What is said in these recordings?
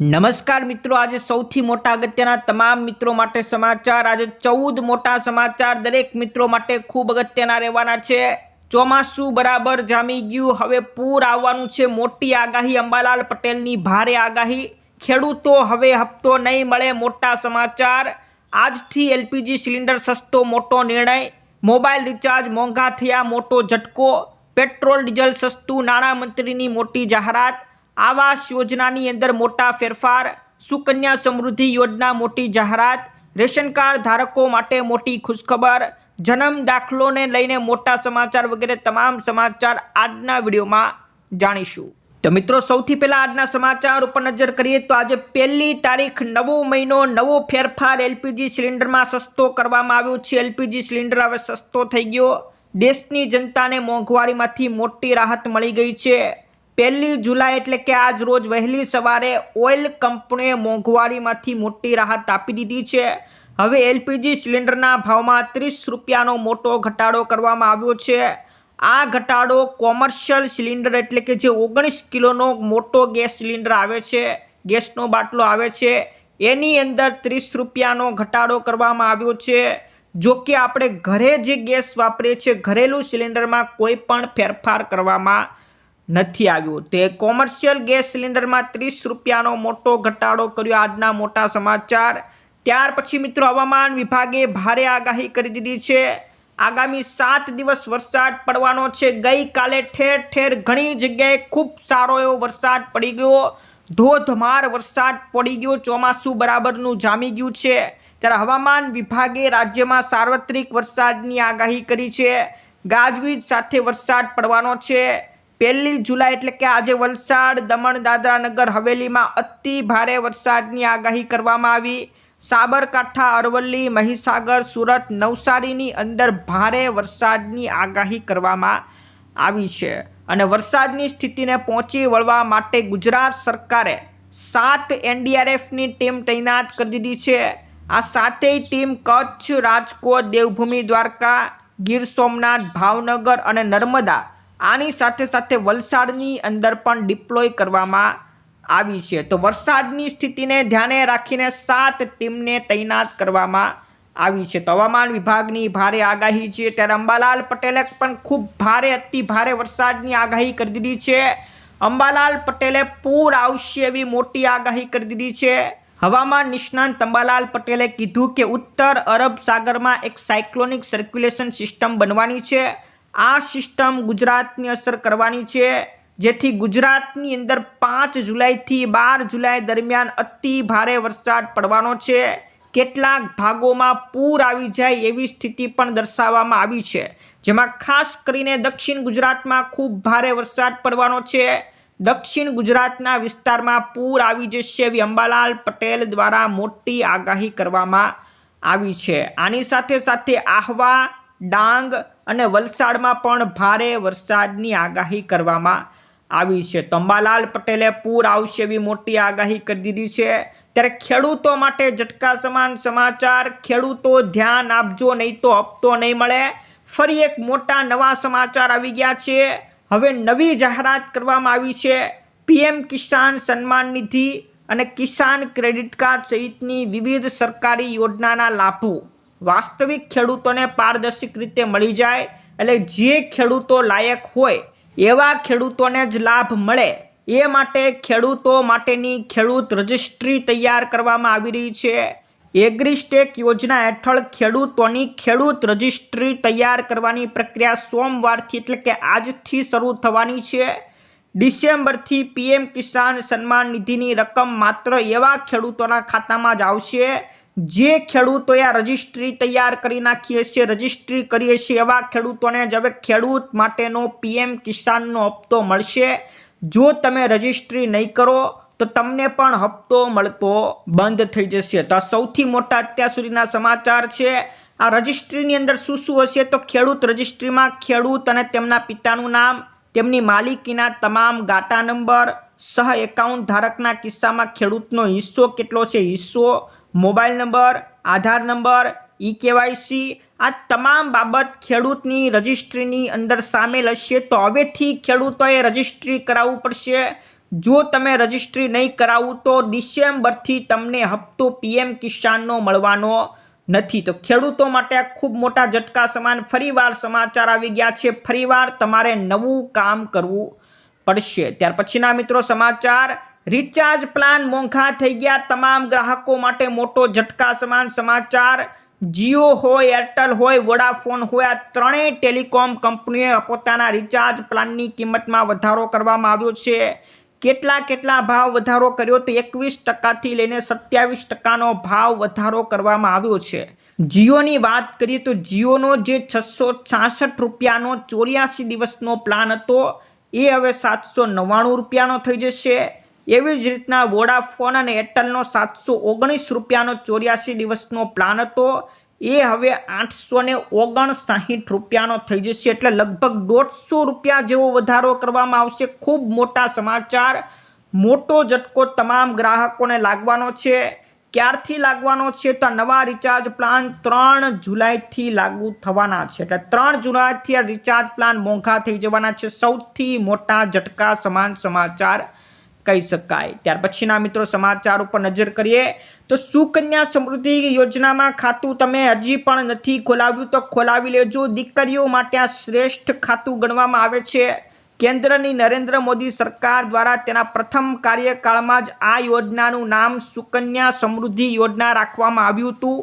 નમસ્કાર મિત્રો, આજે સૌથી મોટા અગત્યના તમામ મિત્રો માટે સમાચાર. આજે ચૌદ મોટા સમાચાર દરેક મિત્રો માટે ખૂબ અગત્યના રહેવાના છે. ચોમાસું બરાબર જામી ગયું. હવે પૂર આવવાનું છે. મોટી આગાહી. અંબાલાલ પટેલની ભારે આગાહી. ખેડૂતો હવે હપ્તો નહીં મળે મોટા સમાચાર. આજથી એલપીજી સિલિન્ડર સસ્તો મોટો નિર્ણય. મોબાઈલ રિચાર્જ મોંઘા થયા મોટો ઝટકો. પેટ્રોલ ડીઝલ સસ્તું. નાણામંત્રીની મોટી જાહેરાત. આવાસ યોજનાની અંદર મોટા ફેરફાર, સુકન્યા સમૃદ્ધિ યોજના મોટી જાહેરાત, રેશન કાર્ડ ધારકો માટે મોટી ખુશખબર, જન્મ દાખલોને લઈને મોટા સમાચાર વગેરે તમામ સમાચાર આજના વિડીયોમાં જાણીશું. તો મિત્રો, સૌથી પહેલાં આજના સમાચાર ઉપર નજર કરીએ તો આજે પહેલી તારીખ નવો મહિનો, નવો ફેરફાર એલપીજી સિલિન્ડરમાં સસ્તો કરવામાં આવ્યો છે. એલપીજી સિલિન્ડર હવે સસ્તો થઈ ગયો. દેશની જનતાને મોંઘવારીમાંથી મોટી રાહત મળી ગઈ છે. પહેલી જુલાઈ એટલે કે આજ રોજ વહેલી સવારે ઓઇલ કંપનીએ મોંઘવારીમાંથી મોટી રાહત આપી દીધી છે. હવે એલપીજી સિલિન્ડરના ભાવમાં ત્રીસ રૂપિયાનો મોટો ઘટાડો કરવામાં આવ્યો છે. આ ઘટાડો કોમર્શિયલ સિલિન્ડર એટલે કે જે ઓગણીસ કિલોનો મોટો ગેસ સિલિન્ડર આવે છે, ગેસનો બાટલો આવે છે, એની અંદર ત્રીસ રૂપિયાનો ઘટાડો કરવામાં આવ્યો છે. જો કે આપણે ઘરે જે ગેસ વાપરીએ છીએ, ઘરેલું સિલિન્ડરમાં કોઈ પણ ફેરફાર કરવામાં નથી આવ્યો. તે કોમર્શિયલ ગેસ સિલિન્ડરમાં ત્રીસ રૂપિયાનો મોટો ઘટાડો કર્યો. આજના મોટા સમાચાર. ત્યાર પછી મિત્રો હવામાન વિભાગે ભારે આગાહી કરી દીધી છે. આગામી સાત દિવસ વરસાદ પડવાનો છે. ગઈકાલે ઠેર ઠેર ઘણી જગ્યાએ ખૂબ સારો એવો વરસાદ પડી ગયો. ધોધમાર વરસાદ પડી ગયો. ચોમાસું બરાબરનું જામી ગયું છે. ત્યારે હવામાન વિભાગે રાજ્યમાં સાર્વત્રિક વરસાદની આગાહી કરી છે. ગાજવીજ સાથે વરસાદ પડવાનો છે. પહેલી જુલાઈ એટલે કે આજે વલસાડ, દમણ દાદરા નગર હવેલીમાં અતિ ભારે વરસાદની આગાહી કરવામાં આવી. સાબરકાંઠા, અરવલ્લી, મહીસાગર, સુરત, નવસારીની અંદર ભારે વરસાદની આગાહી કરવામાં આવી છે અને વરસાદની સ્થિતિને પહોંચી વળવા માટે ગુજરાત સરકારે સાત એનડીઆરએફની ટીમ તૈનાત કરી દીધી છે. આ સાતેય ટીમ કચ્છ, રાજકોટ, દેવભૂમિ, દ્વારકા, ગીર સોમનાથ, ભાવનગર અને નર્મદા આની સાથે સાથે વલસાડની અંદર પણ ડિપ્લોય કરવામાં આવી છે. તો વરસાદની સ્થિતિને ધ્યાને રાખીને સાત ટીમને તૈનાત કરવામાં આવી છે. તો હવામાન વિભાગની ભારે આગાહી છે. ત્યારે અંબાલાલ પટેલે પણ ખૂબ ભારે, અતિ ભારે વરસાદની આગાહી કરી દીધી છે. અંબાલાલ પટેલે પૂર આવશે એવી મોટી આગાહી કરી દીધી છે. હવામાન નિષ્ણાંત અંબાલાલ પટેલે કીધું કે ઉત્તર અરબ સાગરમાં એક સાયક્લોનિક સર્ક્યુલેશન સિસ્ટમ બનવાની છે. આ સિસ્ટમ ગુજરાતની અસર કરવાની છે. જેથી ગુજરાતની અંદર પાંચ જુલાઈથી બાર જુલાઈ દરમિયાન અતિ ભારે વરસાદ પડવાનો છે. કેટલાક ભાગોમાં પૂર આવી જાય એવી સ્થિતિ પણ દર્શાવવામાં આવી છે. જેમાં ખાસ કરીને દક્ષિણ ગુજરાતમાં ખૂબ ભારે વરસાદ પડવાનો છે. દક્ષિણ ગુજરાતના વિસ્તારમાં પૂર આવી જશે એવી અંબાલાલ પટેલ દ્વારા મોટી આગાહી કરવામાં આવી છે. આની સાથે સાથે આહવા ડાંગ અને વલસાડમાં પણ ભારે વરસાદની આગાહી કરવામાં આવી છે. તંબાલાલ પટેલે પૂર આવશે એવી મોટી આગાહી કરી દીધી છે. ત્યારે ખેડૂતો માટે ઝટકા સમાન સમાચાર, ખેડૂતો ધ્યાન આપજો, નહીં તો હપ્તો નહીં મળે. ફરી એક મોટા નવા સમાચાર આવી ગયા છે. હવે નવી જાહેરાત કરવામાં આવી છે. પીએમ કિસાન સન્માન નિધિ અને કિસાન ક્રેડિટ કાર્ડ સહિતની વિવિધ સરકારી યોજનાના લાભો. વાસ્તવિક ખેડૂતોને પારદર્શક રીતે મળી જાય એટલે જે ખેડૂતો લાયક હોય એવા ખેડૂતોને જ લાભ મળે. એ માટે ખેડૂતો માટેની ખેડૂત રજિસ્ટ્રી તૈયાર કરવામાં આવી રહી છે. એગ્રીસ્ટેક યોજના હેઠળ ખેડૂતોની ખેડૂત રજિસ્ટ્રી તૈયાર કરવાની પ્રક્રિયા સોમવારથી એટલે કે આજથી શરૂ થવાની છે. ડિસેમ્બરથી પીએમ કિસાન સન્માન નિધિની રકમ માત્ર એવા ખેડૂતોના ખાતામાં જ આવશે જે ખેડૂતોએ આ રજિસ્ટ્રી તૈયાર કરી નાખીએ છીએ રજિસ્ટ્રી કરીએ છીએ એવા ખેડૂતોને જ હવે ખેડૂત માટેનો પીએમ કિસાનનો હપ્તો મળશે. જો તમે રજિસ્ટ્રી નહીં કરો, તો તમને પણ હપ્તો મળતો બંધ થઈ જશે. તો સૌથી મોટા અત્યાર સુધીના સમાચાર છે. આ રજિસ્ટ્રીની અંદર શું શું હશે? તો ખેડૂત રજિસ્ટ્રીમાં ખેડૂત અને તેમના પિતાનું નામ, તેમની માલિકીના તમામ ગાટા નંબર, સહ એકાઉન્ટ ધારકના કિસ્સામાં ખેડૂતનો હિસ્સો કેટલો છે? હિસ્સો mobile number, Aadhaar number, e KYC, આ તમામ બાબત ખેડૂતની રજિસ્ટ્રીની અંદર સામેલ હશે. તો હવેથી ખેડૂતોએ રજિસ્ટ્રી કરાવવું પડશે. જો તમે રજિસ્ટ્રી નહીં કરાવું તો ડિસેમ્બરથી તમને હપ્તો પીએમ કિસાનનો મળવાનો નથી. તો ખેડૂતો માટે આ ખૂબ મોટા ઝટકા સમાન ફરીવાર સમાચાર આવી ગયા છે. ફરીવાર તમારે નવું કામ કરવું પડશે. ત્યાર પછીના મિત્રો સમાચાર. રિચાર્જ પ્લાન મોંઘા થઈ ગયા. તમામ ગ્રાહકો માટે મોટો ઝટકા. સમાન સમાચાર. જીઓ હોય એરટેલ હોય વોડાફોન હોય, આ ત્રણેય ટેલિકોમ કંપનીઓએ પોતાના રિચાર્જ પ્લાનની કિંમતમાં વધારો કરવામાં આવ્યો છે. કેટલા કેટલા ભાવ વધારો કર્યો તો એકવીસ ટકાથી લઈને સત્યાવીસ ટકાનો ભાવ વધારો કરવામાં આવ્યો છે. જીઓની વાત કરીએ તો જીઓનો જે છસો છાસઠ રૂપિયાનો ચોર્યાસી દિવસનો પ્લાન હતો, એ હવે સાતસો નવ્વાણું રૂપિયાનો થઈ જશે. એવી જ રીતના વોડાફોન અને એરટેલનો સાતસો ઓગણીસ રૂપિયાનો ચોર્યાસી દિવસનો પ્લાન હતો. એ હવે આઠસો ને ઓગણસાહીઠ રૂપિયાનો થઈ જશે એટલે લગભગ દોઢસો રૂપિયા જેવો વધારો કરવામાં આવશે. ખૂબ મોટા સમાચાર. મોટો ઝટકો તમામ ગ્રાહકોને લાગવાનો છે. ક્યારથી લાગવાનો છે તો નવા રિચાર્જ પ્લાન ત્રણ જુલાઈથી લાગુ થવાના છે. એટલે ત્રણ જુલાઈથી આ રિચાર્જ પ્લાન મોંઘા થઈ જવાના છે. સૌથી મોટા ઝટકા સમાન સમાચાર. કહી શકાય. ત્યાર પછીના મિત્રો સમાચાર ઉપર નજર કરીએ તો સુકન્યા સમૃદ્ધિ યોજનામાં ખાતું તમે હજી પણ નથી ખોલાવ્યું તો ખોલાવી લેજો. દીકરીઓ માટે આ શ્રેષ્ઠ ખાતું ગણવામાં આવે છે. કેન્દ્રની નરેન્દ્ર મોદી સરકાર દ્વારા તેના પ્રથમ કાર્યકાળમાં જ આ યોજનાનું નામ સુકન્યા સમૃદ્ધિ યોજના રાખવામાં આવ્યું હતું.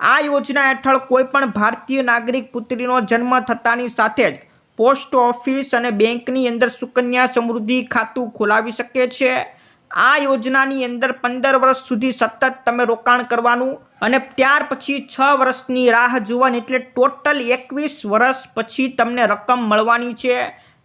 આ યોજના હેઠળ કોઈપણ ભારતીય નાગરિક પુત્રીનો જન્મ થતાની સાથે જ પોસ્ટ ઓફિસ અને બેંકની અંદર સુકન્યા સમૃદ્ધિ ખાતું ખોલાવી શકે છે. આ યોજનાની અંદર પંદર વર્ષ સુધી સતત તમે રોકાણ કરવાનું અને ત્યાર પછી છ વર્ષની રાહ જોવાની એટલે ટોટલ એકવીસ વર્ષ પછી તમને રકમ મળવાની છે.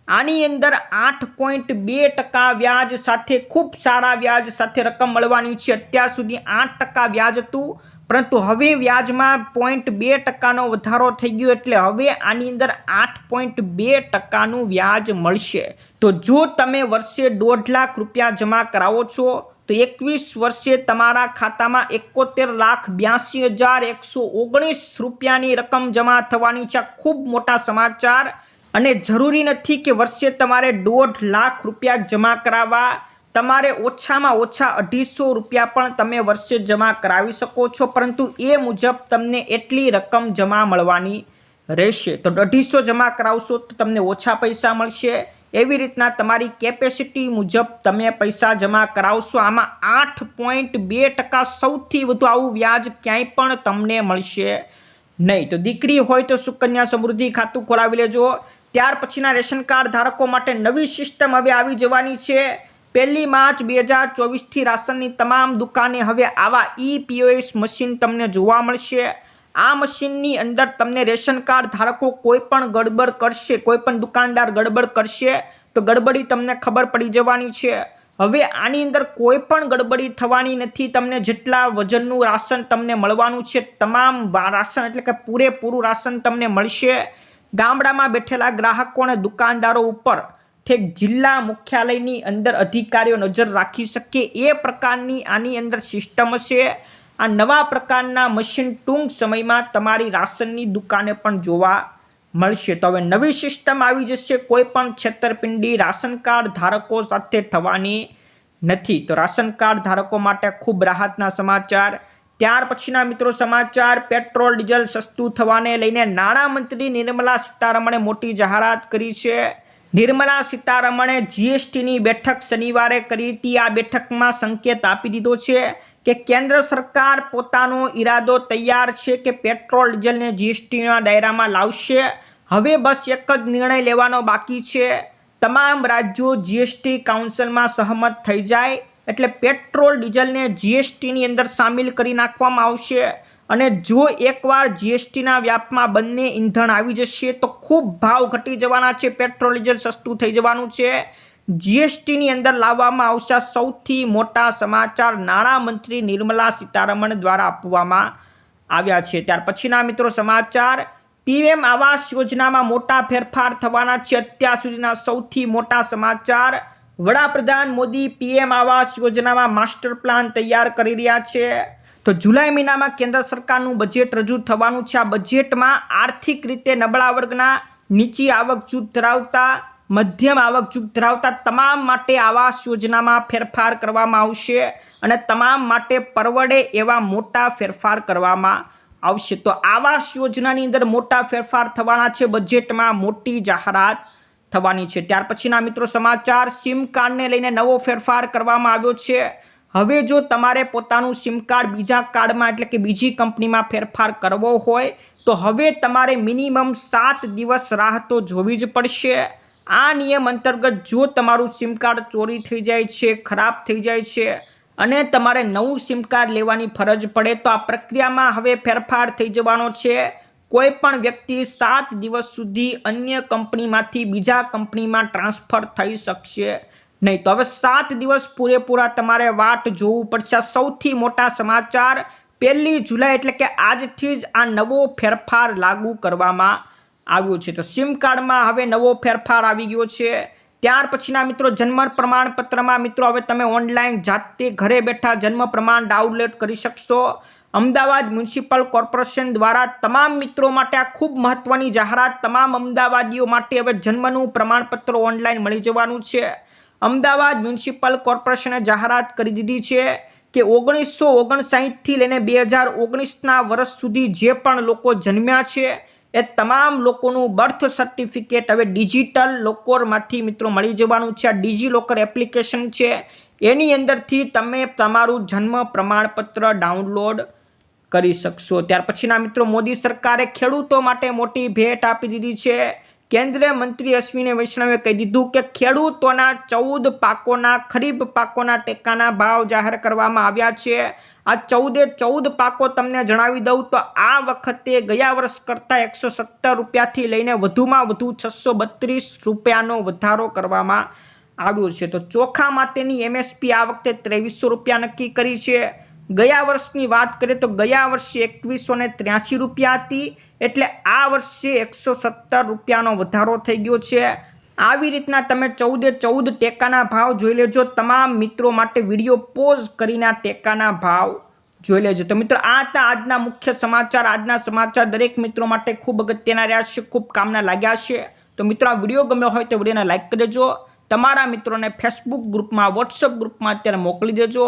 આની અંદર આઠ પોઈન્ટ બે ટકા વ્યાજ સાથે ખૂબ સારા વ્યાજ સાથે રકમ મળવાની છે. અત્યાર સુધી આઠ ટકા વ્યાજ હતું. પરંતુ હવે વ્યાજમાં પોઈન્ટ બે ટકાનો વધારો થઈ ગયો એટલે હવે આની અંદર આઠ પોઈન્ટ બે ટકાનું વ્યાજ મળશે. તો જો તમે વર્ષે દોઢ લાખ રૂપિયા જમા કરાવો છો, તો એકવીસ વર્ષે તમારા ખાતામાં એકોતેર લાખ બ્યાસી હજાર એકસો ઓગણીસ રૂપિયાની રકમ જમા થવાની છે. ખૂબ મોટા સમાચાર. અને જરૂરી નથી કે વર્ષે તમારે દોઢ લાખ રૂપિયા જમા કરાવવા. તમારે ઓછામાં ઓછા અઢીસો રૂપિયા પણ તમે વર્ષે જમા કરાવી શકો છો, પરંતુ એ મુજબ તમને એટલી રકમ જમા મળવાની રહેશે. તો અઢીસો જમા કરાવશો તો તમને ઓછા પૈસા મળશે. એવી રીતના તમારી કેપેસિટી મુજબ તમે પૈસા જમા કરાવશો. આમાં આઠ પોઈન્ટ બે ટકા સૌથી વધુ આવું વ્યાજ ક્યાંય પણ તમને મળશે નહીં. તો દીકરી હોય તો સુકન્યા સમૃદ્ધિ ખાતું ખોલાવી લેજો. ત્યાર પછીના રેશન કાર્ડ ધારકો માટે નવી સિસ્ટમ હવે આવી જવાની છે. પહેલી માર્ચ બે હજાર ચોવીસથી રાશનની તમામ દુકાને હવે આવા ઈ પીઓએસ મશીન તમને જોવા મળશે. આ મશીનની અંદર તમને રેશન કાર્ડ ધારકો કોઈ પણ ગડબડ કરશે, કોઈ પણ દુકાનદાર ગડબડ કરશે, તો ગડબડી તમને ખબર પડી જવાની છે. હવે આની અંદર કોઈ પણ ગડબડી થવાની નથી, તમને જેટલા વજનનું રાશન તમને મળવાનું છે, તમામ રાશન એટલે કે પૂરેપૂરું રાશન તમને મળશે. ગામડામાં બેઠેલા ગ્રાહકો અને દુકાનદારો ઉપર ઠેક જિલ્લા મુખ્યાલયની અંદર અધિકારીઓ નજર રાખી શકે એ પ્રકારની આની અંદર સિસ્ટમ હશે આ નવા પ્રકારના મશીન ટૂંક સમયમાં તમારી રાશનની દુકાને પણ જોવા મળશે. તો હવે નવી સિસ્ટમ આવી જશે. કોઈ પણ છેતરપિંડી રાશન કાર્ડ ધારકો સાથે થવાની નથી. તો રાશન કાર્ડ ધારકો માટે ખૂબ રાહતના સમાચાર. ત્યાર પછીના મિત્રો સમાચાર. પેટ્રોલ, ડીઝલ સસ્તું થવાને લઈને નાણામંત્રી નિર્મલા સીતારમણે મોટી જાહેરાત કરી છે. નિર્મલા સીતારમણે જીએસટીની બેઠક શનિવારે કરી હતી. આ બેઠકમાં સંકેત આપી દીધો છે કે કેન્દ્ર સરકાર પોતાનો ઈરાદો તૈયાર છે કે પેટ્રોલ, ડીઝલને જીએસટીના દાયરામાં લાવશે. હવે બસ એક જ નિર્ણય લેવાનો બાકી છે. તમામ રાજ્યો જીએસટી કાઉન્સિલમાં સહમત થઈ જાય એટલે પેટ્રોલ, ડીઝલને જીએસટીની અંદર સામેલ કરી નાખવામાં આવશે. અને જો એકવાર જીએસટીના વ્યાપમાં બંને ઈંધણ આવી જશે, તો ખૂબ ભાવ ઘટી જવાના છે પેટ્રોલ ડીઝલ સસ્તું થઈ જવાનું છે. જીએસટીની અંદર લાવવામાં આવશે સૌથી મોટા સમાચાર નાણામંત્રી નિર્મલા સીતારમણ દ્વારા આપવામાં આવ્યા છે. ત્યાર પછીના મિત્રો સમાચાર, પીએમ આવાસ યોજનામાં મોટા ફેરફાર થવાના છે. અત્યાર સુધીના સૌથી મોટા સમાચાર, વડાપ્રધાન મોદી પીએમ આવાસ યોજનામાં માસ્ટર પ્લાન તૈયાર કરી રહ્યા છે. તો જુલાઈ મહિનામાં કેન્દ્ર સરકારનું બજેટ રજૂ થવાનું છે. આ બજેટમાં આર્થિક રીતે નબળા વર્ગના નીચી આવક જૂથ ધરાવતા, મધ્યમ આવક જૂથ ધરાવતા તમામ માટે આવાસ યોજનામાં ફેરફાર કરવામાં આવશે અને તમામ માટે પરવડે એવા મોટા ફેરફાર કરવામાં આવશે. તો આવાસ યોજનાની અંદર મોટા ફેરફાર થવાના છે. બજેટમાં મોટી જાહેરાત થવાની છે. ત્યાર પછીના મિત્રો સમાચાર સિમ કાર્ડને લઈને નવો ફેરફાર કરવામાં આવ્યો છે. હવે જો તમારે પોતાનું સિમ કાર્ડ બીજા કાર્ડમાં એટલે કે બીજી કંપનીમાં ફેરફાર કરવો હોય, તો હવે તમારે મિનિમમ સાત દિવસ રાહ તો જોવી જ પડશે. આ નિયમ અંતર્ગત જો તમારું સિમ કાર્ડ ચોરી થઈ જાય છે, ખરાબ થઈ જાય છે અને તમારે નવું સિમ કાર્ડ લેવાની ફરજ પડે, તો આ પ્રક્રિયામાં હવે ફેરફાર થઈ જવાનો છે. કોઈ પણ વ્યક્તિ સાત દિવસ સુધી અન્ય કંપનીમાંથી બીજા કંપનીમાં ટ્રાન્સફર થઈ શકશે. નહીં, તો હવે સાત દિવસ પૂરેપૂરા તમારે વાટ જોવું પડશે. સૌથી મોટા સમાચાર, પહેલી જુલાઈ એટલે કે આજથી જ આ નવો ફેરફાર લાગુ કરવામાં આવ્યો છે. તો સિમ કાર્ડમાં હવે નવો ફેરફાર આવી ગયો છે. ત્યાર પછીના મિત્રો, જન્મ પ્રમાણપત્રમાં મિત્રો, હવે તમે ઓનલાઈન જાતે ઘરે બેઠા જન્મ પ્રમાણ ડાઉનલોડ કરી શકશો. અમદાવાદ મ્યુનિસિપલ કોર્પોરેશન દ્વારા તમામ મિત્રો માટે આ ખૂબ મહત્વની જાહેરાત, તમામ અમદાવાદીઓ માટે હવે જન્મનું પ્રમાણપત્ર ઓનલાઈન મળી જવાનું છે. અમદાવાદ મ્યુનિસિપલ કોર્પોરેશને જાહેરાત કરી દીધી છે કે ઓગણીસો ઓગણસાઠથી લઈને બે હજાર ઓગણીસના વર્ષ સુધી જે પણ લોકો જન્મ્યા છે, એ તમામ લોકોનું બર્થ સર્ટિફિકેટ હવે ડિજિટલ લોકરમાંથી મિત્રો મળી જવાનું છે. આ ડિજિલોકર એપ્લિકેશન છે. એની અંદરથી તમે તમારું જન્મ પ્રમાણપત્ર ડાઉનલોડ કરી શકશો. ત્યાર પછીના મિત્રો, મોદી સરકારે ખેડૂતો માટે મોટી ભેટ આપી દીધી છે. કેન્દ્રીય મંત્રી અશ્વિને વૈષ્ણવે કહી દીધું કે ખેડૂતોના ચૌદ પાકોના, ખરીફ પાકોના ટેકાના ભાવ જાહેર કરવામાં આવ્યા છે. આ ચૌદે ચૌદ પાકો તમને જણાવી દઉં તો આ વખતે ગયા વર્ષ કરતાં એકસો સત્તર રૂપિયાથી લઈને વધુમાં વધુ છસો બત્રીસ રૂપિયાનો વધારો કરવામાં આવ્યો છે. તો ચોખા માટેની એમએસપી આ વખતે ત્રેવીસો રૂપિયા નક્કી કરી છે. ગયા વર્ષની વાત કરીએ તો ગયા વર્ષે એકવીસો ને ત્ર્યાસી રૂપિયા હતી, એટલે આ વર્ષે એકસો સત્તર રૂપિયાનો વધારો થઈ ગયો છે. આવી રીતના તમે ચૌદે ચૌદ ટેકાના ભાવ જોઈ લેજો. તમામ મિત્રો માટે વીડિયો પોઝ કરીને ટેકાના ભાવ જોઈ લેજો. તો મિત્રો, આ હતા આજના મુખ્ય સમાચાર. આજના સમાચાર દરેક મિત્રો માટે ખૂબ અગત્યના રહ્યા છે, ખૂબ કામના લાગ્યા છે. તો મિત્રો, આ વીડિયો ગમ્યો હોય તો વિડીયોને લાઇક કરી દેજો. તમારા મિત્રોને ફેસબુક ગ્રુપમાં વોટ્સઅપ ગ્રુપમાં અત્યારે મોકલી દેજો.